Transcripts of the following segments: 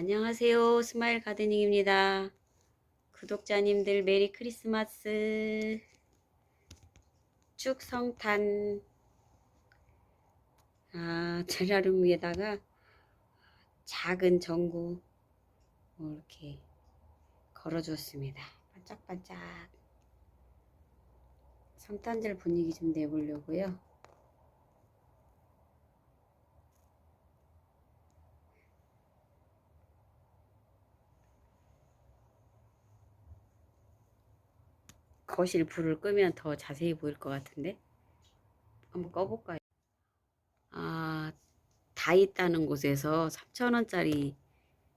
안녕하세요. 스마일 가드닝입니다. 구독자님들 메리 크리스마스. 축성탄. 아, 제라룸 위에다가 작은 전구 뭐 이렇게 걸어주었습니다. 반짝반짝. 성탄절 분위기 좀 내보려고요. 거실 불을 끄면 더 자세히 보일 것 같은데 한번 꺼볼까요? 아, 다 있다는 곳에서 3,000원짜리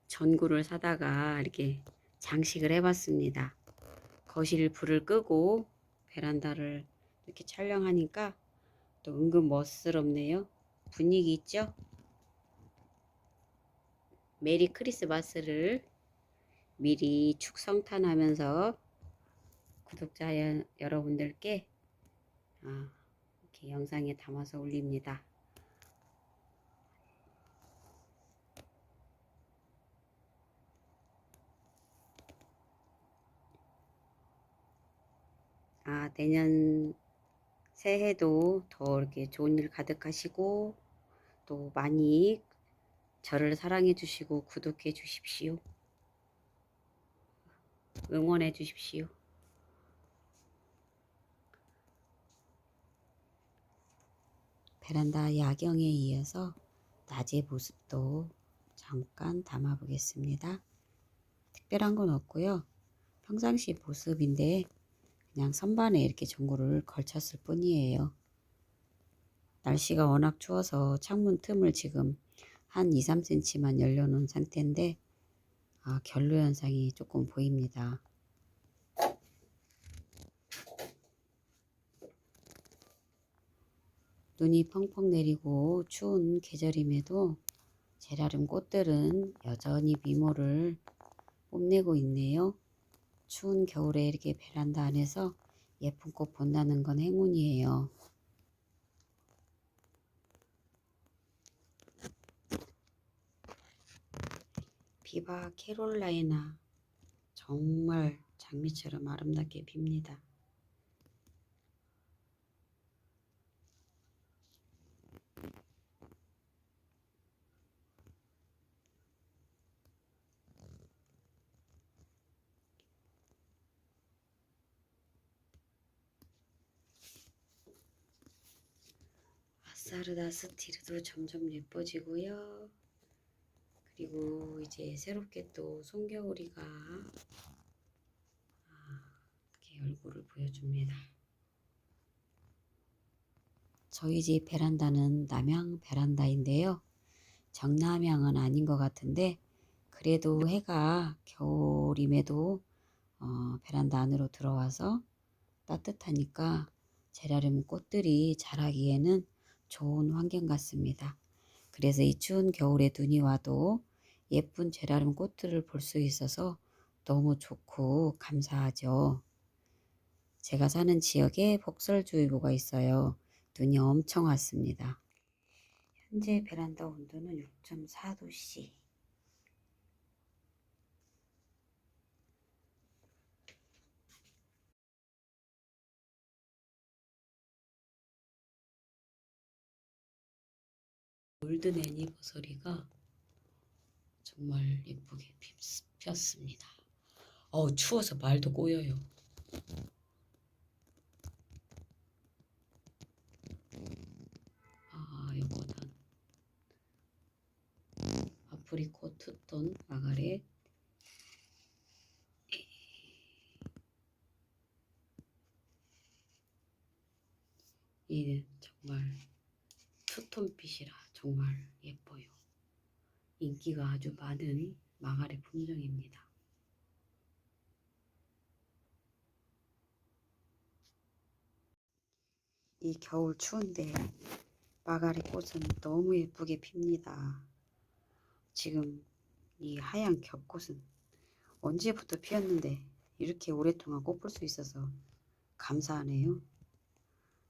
전구를 사다가 이렇게 장식을 해봤습니다. 거실 불을 끄고 베란다를 이렇게 촬영하니까 또 은근 멋스럽네요. 분위기 있죠? 메리 크리스마스를 미리 축성탄하면서 구독자 여, 여러분들께 아, 이렇게 영상에 담아서 올립니다. 아, 내년 새해도 더 이렇게 좋은 일 가득하시고 또 많이 저를 사랑해 주시고 구독해 주십시오. 응원해 주십시오. 베란다 야경에 이어서 낮의 모습도 잠깐 담아 보겠습니다. 특별한 건 없고요. 평상시 모습인데 그냥 선반에 이렇게 전구를 걸쳤을 뿐이에요. 날씨가 워낙 추워서 창문 틈을 지금 한 2, 3cm만 열려놓은 상태인데 아, 결로 현상이 조금 보입니다. 눈이 펑펑 내리고 추운 계절임에도 제라름 꽃들은 여전히 미모를 뽐내고 있네요. 추운 겨울에 이렇게 베란다 안에서 예쁜 꽃 본다는 건 행운이에요. 비바 캐롤라이나 정말 장미처럼 아름답게 핍니다. 아사르다 스티르도 점점 예뻐지고요. 그리고 이제 새롭게 또 송겨울이가 아, 이렇게 얼굴을 보여줍니다. 저희 집 베란다는 남향 베란다인데요. 정남향은 아닌 것 같은데 그래도 해가 겨울임에도 어, 베란다 안으로 들어와서 따뜻하니까 제라름 꽃들이 자라기에는 좋은 환경 같습니다. 그래서 이 추운 겨울에 눈이 와도 예쁜 제라름 꽃들을 볼 수 있어서 너무 좋고 감사하죠. 제가 사는 지역에 폭설주의보가 있어요. 눈이 엄청 왔습니다. 현재 베란다 온도는 6.4도씨. 골든 애니버서리가 정말 예쁘게 폈습니다. 어우 추워서 말도 꼬여요. 아 이거는 아프리코 투톤 마가렛 이는 정말 투톤빛이라 정말 예뻐요. 인기가 아주 많은 마가렛 품종입니다. 이 겨울 추운데 마가렛 꽃은 너무 예쁘게 핍니다. 지금 이 하얀 겹꽃은 언제부터 피었는데 이렇게 오랫동안 꽃볼 수 있어서 감사하네요.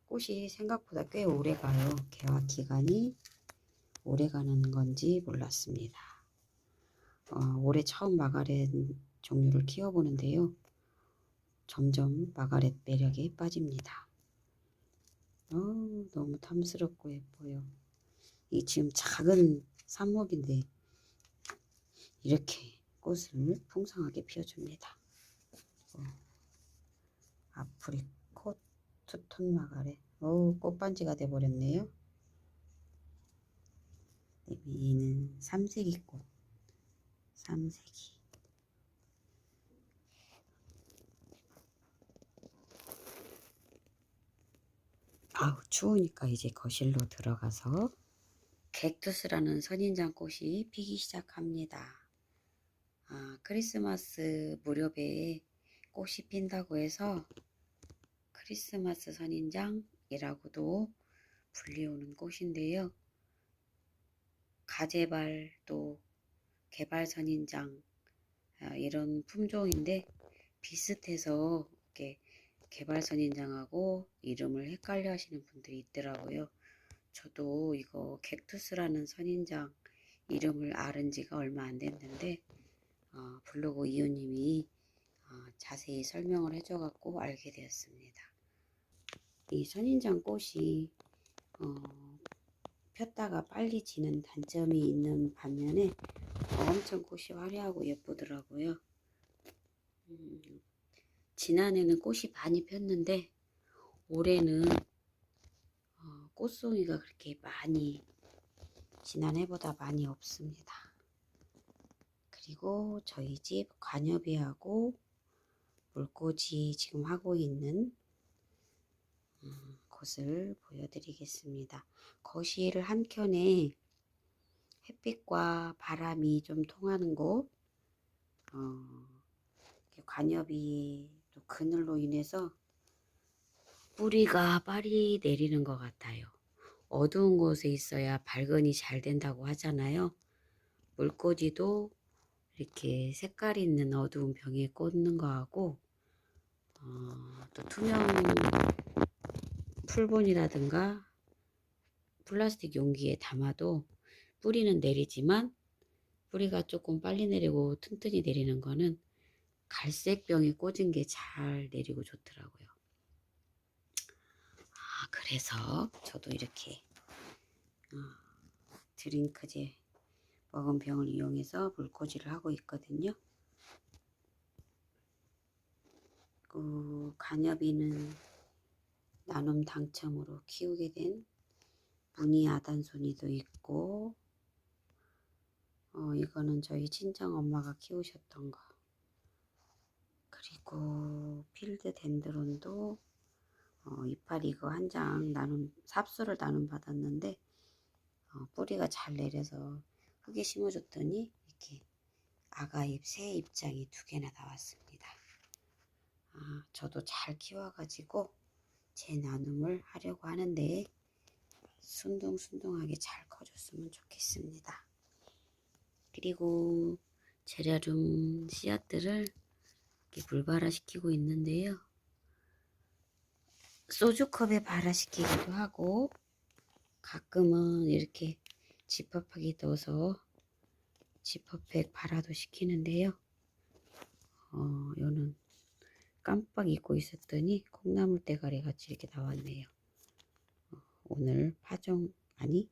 꽃이 생각보다 꽤 오래 가요. 개화 기간이 오래 가는 건지 몰랐습니다. 어, 올해 처음 마가렛 종류를 키워보는데요. 점점 마가렛 매력에 빠집니다. 어, 너무 탐스럽고 예뻐요. 이 지금 작은 삽목인데 이렇게 꽃을 풍성하게 피워줍니다. 어, 아프리콧 투톤 마가렛. 오, 꽃반지가 돼버렸네요. 얘는 삼색이 꽃. 삼색이. 아우, 추우니까 이제 거실로 들어가서 객투스라는 선인장 꽃이 피기 시작합니다. 아, 크리스마스 무렵에 꽃이 핀다고 해서 크리스마스 선인장이라고도 불리우는 꽃인데요. 가재발 또 개발 선인장 아, 이런 품종인데 비슷해서 이렇게 개발 선인장하고 이름을 헷갈려 하시는 분들이 있더라고요. 저도 이거 객투스라는 선인장 이름을 알은 지가 얼마 안 됐는데 어, 블로그 이웃님이 어, 자세히 설명을 해줘갖고 알게 되었습니다. 이 선인장 꽃이 어, 폈다가 빨리 지는 단점이 있는 반면에 엄청 꽃이 화려하고 예쁘더라고요. 음, 지난해는 꽃이 많이 폈는데 올해는 어, 꽃송이가 그렇게 많이 지난해보다 많이 없습니다. 그리고 저희 집 관여비하고 물꽂이 지금 하고 있는 음, 곳을 보여드리겠습니다. 거실 한켠에 햇빛과 바람이 좀 통하는 곳, 어, 관엽이 또 그늘로 인해서 뿌리가 빨리 내리는 것 같아요. 어두운 곳에 있어야 발근이 잘 된다고 하잖아요. 물꽂이도 이렇게 색깔 있는 어두운 병에 꽂는 거하고 어, 또 투명 풀본이라든가 플라스틱 용기에 담아도 뿌리는 내리지만 뿌리가 조금 빨리 내리고 튼튼히 내리는 거는 갈색 병에 꽂은 게 잘 내리고 좋더라고요. 아, 그래서 저도 이렇게 어, 드링크제 먹은 병을 이용해서 물꽂이를 하고 있거든요. 그 간여비는 나눔 당첨으로 키우게 된 무늬 아단손이도 있고 어, 이거는 저희 친정 엄마가 키우셨던 거 그리고 필드 덴드론도 어, 이파리 이거 한 장 나눔 삽수를 나눔 받았는데 어, 뿌리가 잘 내려서 흙에 심어줬더니 이렇게 아가잎 새 잎장이 두 개나 나왔습니다. 아, 저도 잘 키워가지고 제 나눔을 하려고 하는데 순둥순둥하게 잘 커줬으면 좋겠습니다. 그리고 제라륨 씨앗들을 이렇게 물발화시키고 있는데요. 소주컵에 발화시키기도 하고 가끔은 이렇게 지퍼팩에 넣어서 지퍼팩 발화도 시키는데요. 어, 요는 깜빡 잊고 있었더니 콩나물 대가리 같이 이렇게 나왔네요. 어, 오늘 파종 아니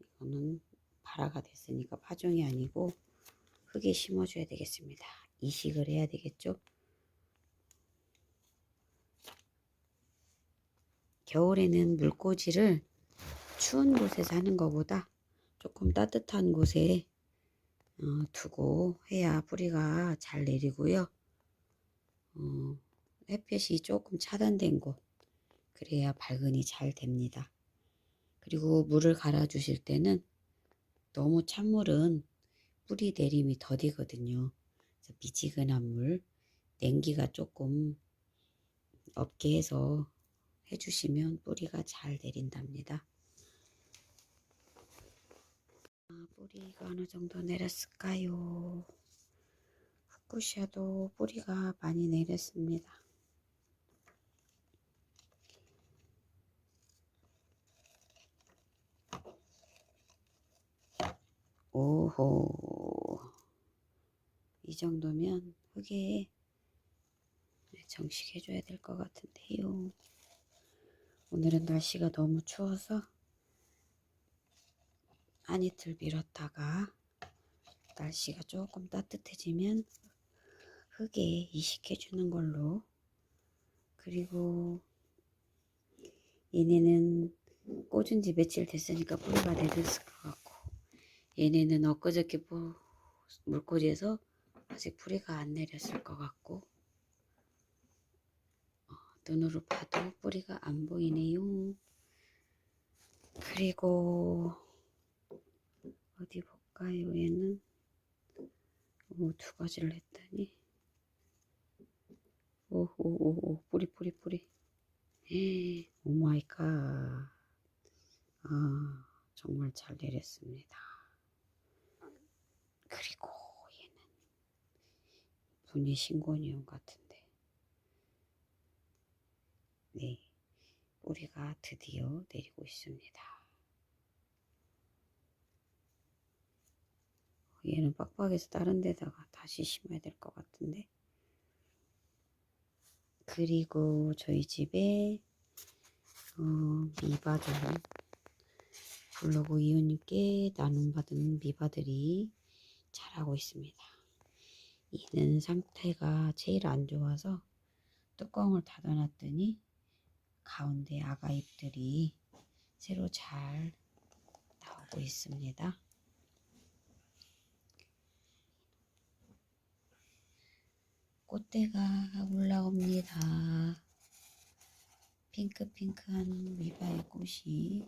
이거는 발화가 됐으니까 파종이 아니고 흙에 심어줘야 되겠습니다. 이식을 해야 되겠죠. 겨울에는 물꽂이를 추운 곳에서 하는 것보다 조금 따뜻한 곳에 어, 두고 해야 뿌리가 잘 내리고요. 어, 햇볕이 조금 차단된 곳 그래야 발근이 잘 됩니다. 그리고 물을 갈아 주실 때는 너무 찬물은 뿌리 내림이 더디거든요. 미지근한 물, 냉기가 조금 없게 해서 해주시면 뿌리가 잘 내린답니다. 아, 뿌리가 어느 정도 내렸을까요? 후쿠시아도 뿌리가 많이 내렸습니다. 오호 이 정도면 흙에 정식해줘야 될 것 같은데요. 오늘은 날씨가 너무 추워서 한 이틀 미뤘다가 날씨가 조금 따뜻해지면 흙에 이식해 주는 걸로 그리고 얘네는 꽂은 지 며칠 됐으니까 뿌리가 내렸을 것 같고 얘네는 엊그저께 뭐 물꽂이에서 아직 뿌리가 안 내렸을 것 같고 어, 눈으로 봐도 뿌리가 안 보이네요. 그리고 어디 볼까요? 얘는 오, 두 가지를 했더니 오오오오 뿌리 뿌리 뿌리 오 마이 갓. 아, 정말 잘 내렸습니다. 그리고 얘는 분이 신고니움 같은데. 네. 뿌리가 드디어 내리고 있습니다. 얘는 빡빡해서 다른 데다가 다시 심어야 될 것 같은데. 그리고 저희 집에 어, 미바들 블로그 이웃님께 나눔받은 미바들이 자라고 있습니다. 얘는 상태가 제일 안 좋아서 뚜껑을 닫아놨더니 가운데 아가잎들이 새로 잘 나오고 있습니다. 꽃대가 올라옵니다. 핑크핑크한 미바의 꽃이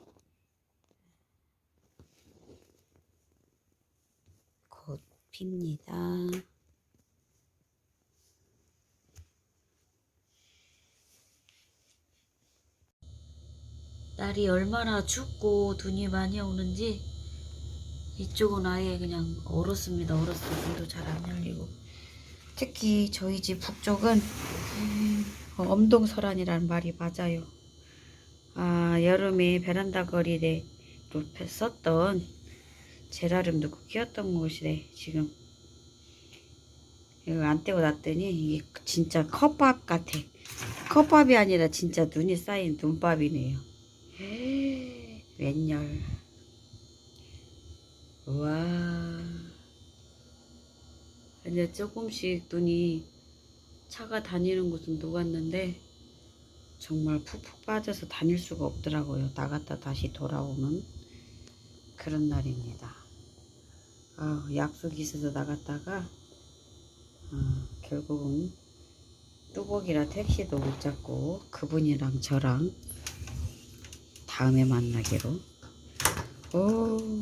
곧 핍니다. 날이 얼마나 춥고 눈이 많이 오는지 이쪽은 아예 그냥 얼었습니다. 얼었어. 문도 잘 안 열리고. 특히 저희 집 북쪽은 어, 엄동설안이라는 말이 맞아요. 아, 여름에 베란다 거리에 루페 썼던 제라늄 넣고 끼웠던 곳이래, 지금. 이거 안 떼고 놨더니 이게 진짜 컵밥 같아. 컵밥이 아니라 진짜 눈이 쌓인 눈밥이네요. 웬열. 우와. 이제 조금씩 눈이 차가 다니는 곳은 녹았는데 정말 푹푹 빠져서 다닐 수가 없더라고요. 나갔다 다시 돌아오는 그런 날입니다. 아, 약속이 있어서 나갔다가 아, 결국은 뚜벅이라 택시도 못 잡고 그분이랑 저랑 다음에 만나기로 오